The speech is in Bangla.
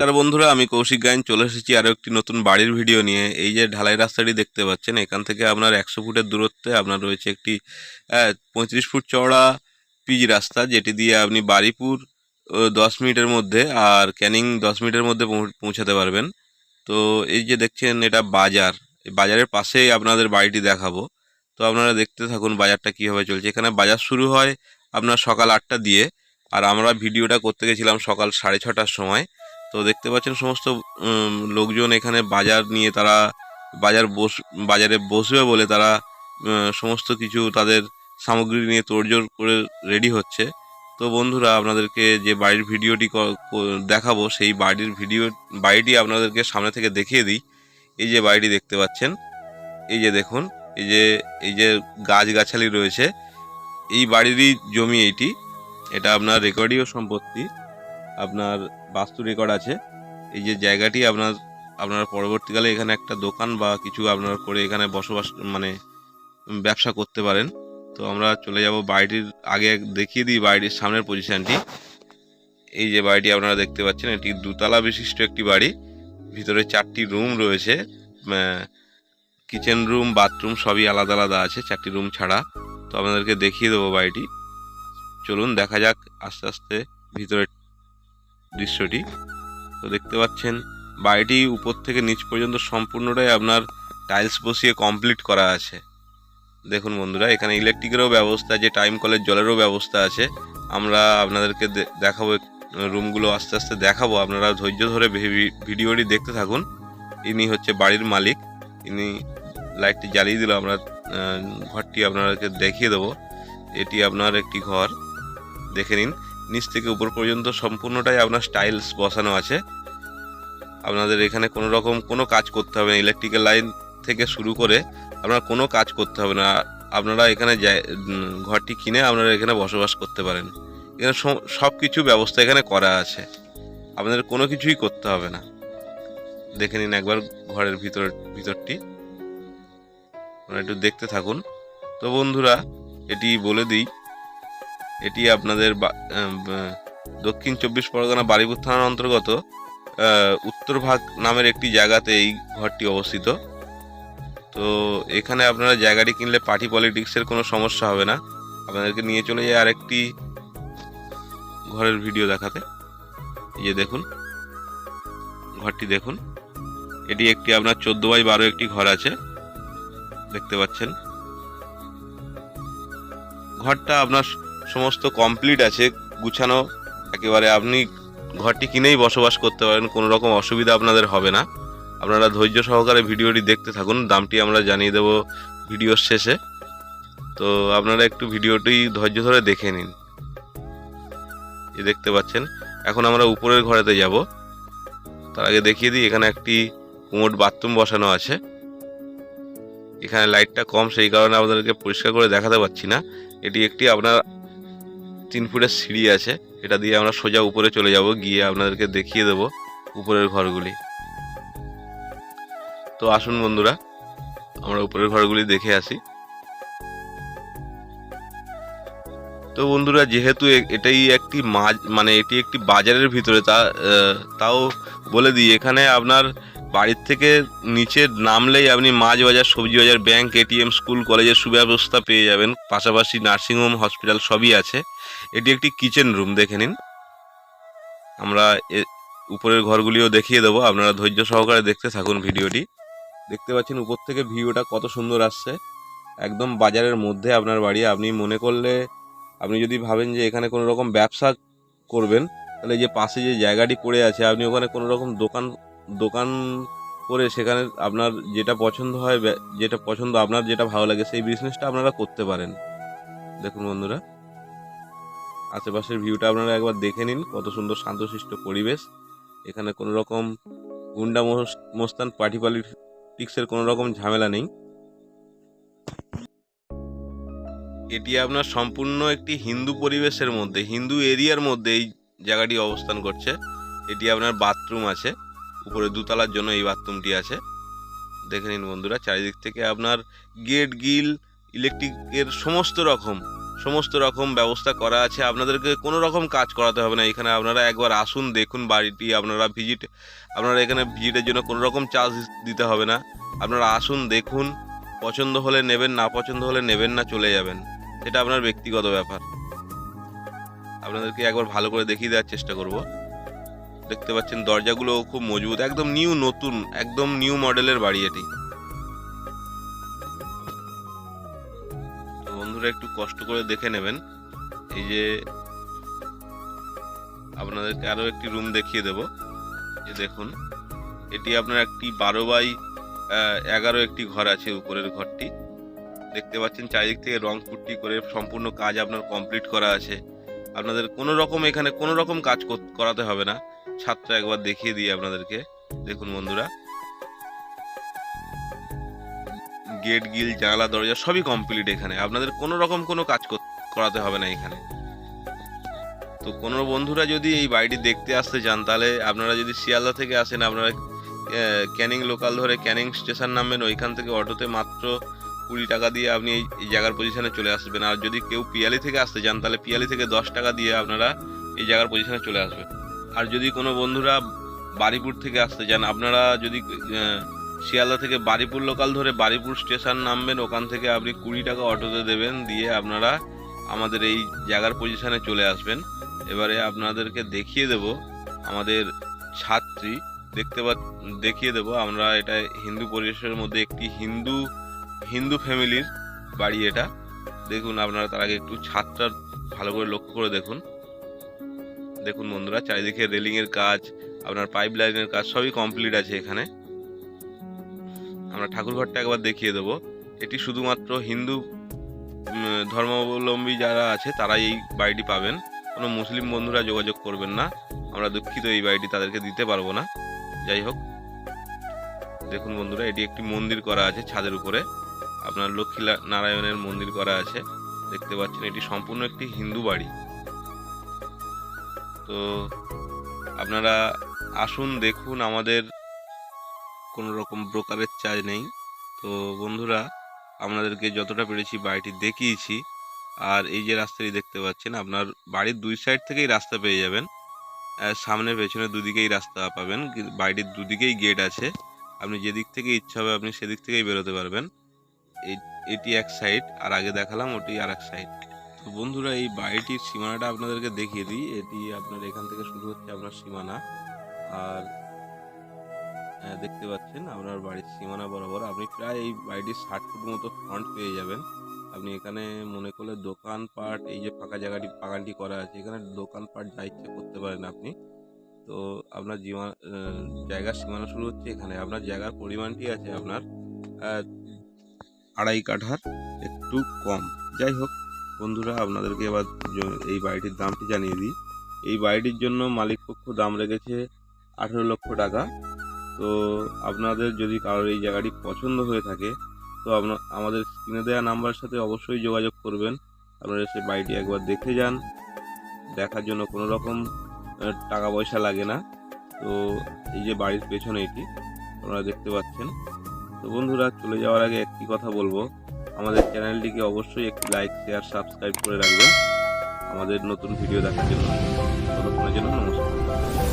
নমস্কার বন্ধুরা, আমি কৌশিক গাইন, চলে এসেছি আরও একটি নতুন বাড়ির ভিডিও নিয়ে। এই যে ঢালাই রাস্তাটি দেখতে পাচ্ছেন, এখান থেকে আপনার একশো ফুটের দূরত্বে আপনার রয়েছে একটি পঁয়ত্রিশ ফুট চওড়া পিচ রাস্তা, যেটি দিয়ে আপনি বারিপুর ও, দশ মিনিটের মধ্যে আর ক্যানিং দশ মিনিটের মধ্যে পৌঁছাতে পারবেন। তো এই যে দেখছেন, এটা বাজার। বাজারের পাশেই আপনাদের বাড়িটি দেখাবো। তো আপনারা দেখতে থাকুন বাজারটা কীভাবে চলছে। এখানে বাজার শুরু হয় আপনার সকাল আটটা দিয়ে, আর আমরা ভিডিওটা করতে গেছিলাম সকাল সাড়ে ছটার সময়। তো দেখতে পাচ্ছেন সমস্ত লোকজন এখানে বাজার নিয়ে তারা বাজার বস, বাজারে বসবে বলে তারা সমস্ত কিছু তাদের সামগ্রী নিয়ে তোড়জোড় করে রেডি হচ্ছে। তো বন্ধুরা, আপনাদেরকে যে বাড়ির ভিডিওটি দেখাবো, সেই বাড়ির ভিডিও, বাড়িটি আপনাদেরকে সামনে থেকে দেখিয়ে দিই। এই যে বাড়িটি দেখতে পাচ্ছেন, এই যে দেখুন, এই যে এই যে গাছগাছালি রয়েছে। এই বাড়িরই জমি এইটি এটা আপনার রেকর্ডীয় সম্পত্তি। আপনার বাস্তু রেকর্ড আছে। এই যে জায়গাটি আপনার আপনার পরবর্তীকালে এখানে একটা দোকান বা কিছু আপনার করে এখানে বসবাস মানে ব্যবসা করতে পারেন। তো আমরা চলে যাব বাড়িটির আগে দেখিয়ে দিই বাড়িটির সামনের পজিশনটি এই যে বাড়িটি আপনারা দেখতে পাচ্ছেন, এটি দুতলা বিশিষ্ট একটি বাড়ি। ভিতরে চারটি রুম রয়েছে। কিচেন রুম বাথরুম সবই আলাদা আলাদা আছে, চারটি রুম ছাড়া। তো আপনাদেরকে দেখিয়ে দেবো বাড়িটি। চলুন দেখা যাক আস্তে আস্তে ভিতরের দৃশ্যটি। তো দেখতে পাচ্ছেন, বাড়িটি উপর থেকে নিচ পর্যন্ত সম্পূর্ণটাই আপনার টাইলস বসিয়ে কমপ্লিট করা আছে। দেখুন বন্ধুরা, এখানে ইলেকট্রিকেরও ব্যবস্থা আছে টাইম কলের জলেরও ব্যবস্থা আছে। আমরা আপনাদেরকে দেখাবো রুমগুলো আস্তে আস্তে দেখাবো। আপনারা ধৈর্য ধরে ভিডিওটি দেখতে থাকুন। ইনি হচ্ছে বাড়ির মালিক। ইনি লাইটটি জ্বালিয়ে দিল, আমরা ঘরটি আপনাদেরকে দেখিয়ে দেবো। এটি আপনার একটি ঘর। দেখে নিন। নিচ থেকে উপর পর্যন্ত সম্পূর্ণটাই আপনার স্টাইলস বসানো আছে। আপনাদের এখানে কোনো রকম কোনো কাজ করতে হবে না। ইলেকট্রিক্যাল লাইন থেকে শুরু করে আপনার কোনো কাজ করতে হবে না। আপনারা এখানে ঘরটি কিনে আপনারা এখানে বসবাস করতে পারেন। এখানে সব কিছু ব্যবস্থা এখানে করা আছে। আপনাদের কোনো কিছুই করতে হবে না। দেখে নিন একবার ঘরের ভিতর, ভিতরটি। একটু দেখতে থাকুন। তো বন্ধুরা, এটি বলে দিই এটি আপনাদের দক্ষিণ চব্বিশ পরগনা বারিপুর থানার অন্তর্গত আহ, উত্তরভাগ নামের একটি জায়গাতে এই ঘরটি অবস্থিত। তো এখানে আপনারা জায়গাটি কিনলে পার্টি পলিটিক্সের কোনো সমস্যা হবে না। আপনাদেরকে নিয়ে চলে যায় আরেকটি ঘরের ভিডিও দেখাতে। এই যে দেখুন ঘরটি দেখুন। এটি একটি আপনার চোদ্দ বাই বারো একটি ঘর আছে দেখতে পাচ্ছেন। ঘরটা আপনার সমস্ত কমপ্লিট আছে, গুছানো, একেবারে আপনি ঘরটি কিনেই বসবাস করতে পারেন, কোনো রকম অসুবিধা আপনাদের হবে না। আপনারা ধৈর্য সহকারে ভিডিওটি দেখতে থাকুন, দামটি আমরা জানিয়ে দেব ভিডিওর শেষে। তো আপনারা একটু ভিডিওটি ধৈর্য ধরে দেখে নিন। এই দেখতে পাচ্ছেন, এখন আমরা উপরের ঘরেতে যাব। তার আগে দেখিয়ে দিই, এখানে একটি কুমোট বাথরুম বসানো আছে। এখানে লাইটটা কম, সেই কারণে আপনাদেরকে পরিষ্কার করে দেখাতে পাচ্ছি না। এটি একটি আপনার তিন ফুটের সিঁড়ি আছে। এটা দিয়ে আমরা সোজা উপরে চলে যাব, গিয়ে আপনাদেরকে দেখিয়ে দেব উপরের ঘরগুলি। তো আসুন বন্ধুরা, আমরা উপরের ঘরগুলি দেখে আসি। তো বন্ধুরা, যেহেতু এটাই একটি মানে এটি একটি বাজারের ভিতরে, তা তাও বলে দিই, এখানে আপনার বাড়ির থেকে নিচে নামলেই আপনি মাছ বাজার, সবজি বাজার, ব্যাংক, এটিএম, স্কুল, কলেজের সুব্যবস্থা পেয়ে যাবেন। পাশাপাশি নার্সিংহোম, হসপিটাল সবই আছে। এটি একটি কিচেন রুম, দেখে নিন। আমরা উপরের ঘরগুলিও দেখিয়ে দেবো। আপনারা ধৈর্য সহকারে দেখতে থাকুন ভিডিওটি। দেখতে পাচ্ছেন উপর থেকে ভিউটা কত সুন্দর আসছে। একদম বাজারের মধ্যে আপনার বাড়ি। আপনি মনে করলে, আপনি যদি ভাবেন যে এখানে কোনো রকম ব্যবসা করবেন, তাহলে যে পাশে যে জায়গাটি পড়ে আছে, আপনি ওখানে কোনো রকম দোকান দোকান করে সেখানে আপনার যেটা পছন্দ হয় যেটা পছন্দ, আপনার যেটা ভালো লাগে, সেই বিজনেসটা আপনারা করতে পারেন। দেখুন বন্ধুরা। আশেপাশের ভিউটা আপনারা একবার দেখে নিন, কত সুন্দর শান্তশিষ্ট পরিবেশ। এখানে কোনো রকম গুন্ডা মোস- মোস্তান পার্টি পলিটিক্সের কোনো রকম ঝামেলা নেই। এটি আপনার সম্পূর্ণ একটি হিন্দু পরিবেশের মধ্যে, হিন্দু এরিয়ার মধ্যে এই জায়গাটি অবস্থান করছে। এটি আপনার বাথরুম আছে, উপরে দুতলার জন্য এই বাথরুমটি আছে। দেখে নিন বন্ধুরা, চারিদিক থেকে আপনার গেট গিল ইলেকট্রিকের সমস্ত রকম সমস্ত রকম ব্যবস্থা করা আছে। আপনাদেরকে কোনো রকম কাজ করাতে হবে না। এখানে আপনারা একবার আসুন, দেখুন বাড়িটি, আপনারা ভিজিট আপনারা এখানে ভিজিটের জন্য কোনো রকম চার্জ দিতে হবে না। আপনারা আসুন, দেখুন, পছন্দ হলে নেবেন, না পছন্দ হলে নেবেন না, চলে যাবেন। সেটা আপনার ব্যক্তিগত ব্যাপার। আপনাদেরকে একবার ভালো করে দেখিয়ে দেওয়ার চেষ্টা করব। দেখতে পাচ্ছেন দরজাগুলো খুব মজবুত, একদম নিউ নতুন, একদম নিউ মডেলের বাড়ি এটি। বন্ধুরা একটু কষ্ট করে দেখে নেবেন। এই যে আপনাদেরকে আরও একটি রুম দেখিয়ে দেব। এই দেখুন, এটি আপনার একটি বারো বাই এগারো একটি ঘর আছে উপরের ঘরটি। দেখতে পাচ্ছেন চারিদিক থেকে রং পুট্টি করে সম্পূর্ণ কাজ আপনার কমপ্লিট করা আছে। আপনাদের কোনো রকম এখানে কোনো রকম কাজ কর- করাতে হবে না। ছাদটা একবার দেখিয়ে দিই আপনাদেরকে। দেখুন বন্ধুরা গেট, গিল, জানালা, দরজা সবই কমপ্লিট এখানে। আপনাদের কোনো রকম কোনো কাজ করাতে হবে না এখানে। তো কোনো বন্ধুরা যদি এই বাড়িটি দেখতে আসতে চান, তাহলে আপনারা যদি শিয়ালদা থেকে আসেন, আপনারা ক্যানিং লোকাল ধরে ক্যানিং স্টেশন নামবেন, ওইখান থেকে অটোতে মাত্র কুড়ি টাকা দিয়ে আপনি এই জায়গার পজিশনে চলে আসবেন। আর যদি কেউ পিয়ালি থেকে আসতে চান, তাহলে পিয়ালি থেকে দশ টাকা দিয়ে আপনারা এই জায়গার পজিশনে চলে আসবেন। আর যদি কোনো বন্ধুরা বারিপুর থেকে আসতে চান, আপনারা যদি শিয়ালদা থেকে বারিপুর লোকাল ধরে বারিপুর স্টেশন নামবেন, ওখান থেকে আপনি কুড়ি টাকা অটোতে দেবেন, দিয়ে আপনারা আমাদের এই জায়গার পজিশানে চলে আসবেন। এবারে আপনাদেরকে দেখিয়ে দেব আমাদের ছাত্রী। দেখতে পা দেখিয়ে দেব আমরা এটা হিন্দু পরিবেশের মধ্যে একটি হিন্দু হিন্দু ফ্যামিলির বাড়ি এটা। দেখুন আপনারা তার আগে একটু ছাদটা ভালো করে লক্ষ্য করে দেখুন। দেখুন বন্ধুরা, চারিদিকে রেলিংয়ের কাজ, আপনার পাইপ লাইনের কাজ সবই কমপ্লিট আছে এখানে। আমরা ঠাকুর ঘরটা একবার দেখিয়ে দেবো। এটি শুধুমাত্র হিন্দু ধর্মাবলম্বী যারা আছে, তারাই এই বাড়িটি পাবেন। কোনো মুসলিম বন্ধুরা যোগাযোগ করবেন না। আমরা দুঃখিত এই বাড়িটি তাদেরকে দিতে পারব না। যাই হোক, দেখুন বন্ধুরা, এটি একটি মন্দির করা আছে ছাদের উপরে। আপনার লক্ষ্মী নারায়ণের মন্দির করা আছে। দেখতে পাচ্ছেন, এটি সম্পূর্ণ একটি হিন্দু বাড়ি। তো আপনারা আসুন, দেখুন আমাদের কোনো রকম ব্রোকারের চার্জ নেই। তো বন্ধুরা, আপনাদেরকে যতটা পেরেছি বাড়িটি দেখিয়েছি। আর এই যে রাস্তাটি দেখতে পাচ্ছেন, আপনার বাড়ির দুই সাইড থেকেই রাস্তা পেয়ে যাবেন। সামনে, পেছনে দুদিকেই রাস্তা পাবেন। বাড়ির দুদিকেই গেট আছে। আপনি যেদিক থেকে ইচ্ছা হবে, আপনি সেদিক থেকেই বেরোতে পারবেন। এটি এক সাইড আর আগে দেখালাম, ওটি আর এক সাইড তো বন্ধুরা, এই বাড়িটির সীমানাটা আপনাদেরকে দেখিয়ে দিই। এটি আপনার এখান থেকে শুরু হচ্ছে আপনার সীমানা। আর দেখতে পাচ্ছেন, আপনার বাড়ির সীমানা বরাবর আপনি প্রায় এই বাড়িটির ষাট ফুট মতো ফ্রন্ট পেয়ে যাবেন। আপনি এখানে মনে করলে দোকানপাট, এই যে ফাঁকা জায়গাটি, বাগানটি করা আছে, এখানে দোকানপাট যা ইচ্ছে করতে পারেন আপনি। তো আপনার জীবন জায়গার সীমানা শুরু হচ্ছে এখানে। আপনার জায়গার পরিমাণটি আছে আপনার আড়াই কাঠার একটু কম। যাই হোক, বন্ধুরা, আপনাদেরকে এবার এই বাড়িটির দামটি জানিয়ে দিই। এই বাড়িটির জন্য মালিকপক্ষ দাম রেখেছে আঠেরো লক্ষ টাকা। তো আপনাদের যদি কারোর এই জায়গাটি পছন্দ হয়ে থাকে, তো আপনার আমাদের স্ক্রিনে দেওয়া নাম্বারের সাথে অবশ্যই যোগাযোগ করবেন। আপনারা এসে বাড়িটি একবার দেখে যান। দেখার জন্য কোনো রকম টাকা পয়সা লাগে না। তো এই যে বাড়ির পেছনে এটি, আপনারা দেখতে পাচ্ছেন। তো বন্ধুরা, চলে যাওয়ার আগে একটি কথা বলব। আমাদের চ্যানেলটিকে অবশ্যই একটি লাইক, শেয়ার, সাবস্ক্রাইব করে রাখবেন। আমাদের নতুন ভিডিও দেখার জন্য। ততক্ষণের জন্য নমস্কার।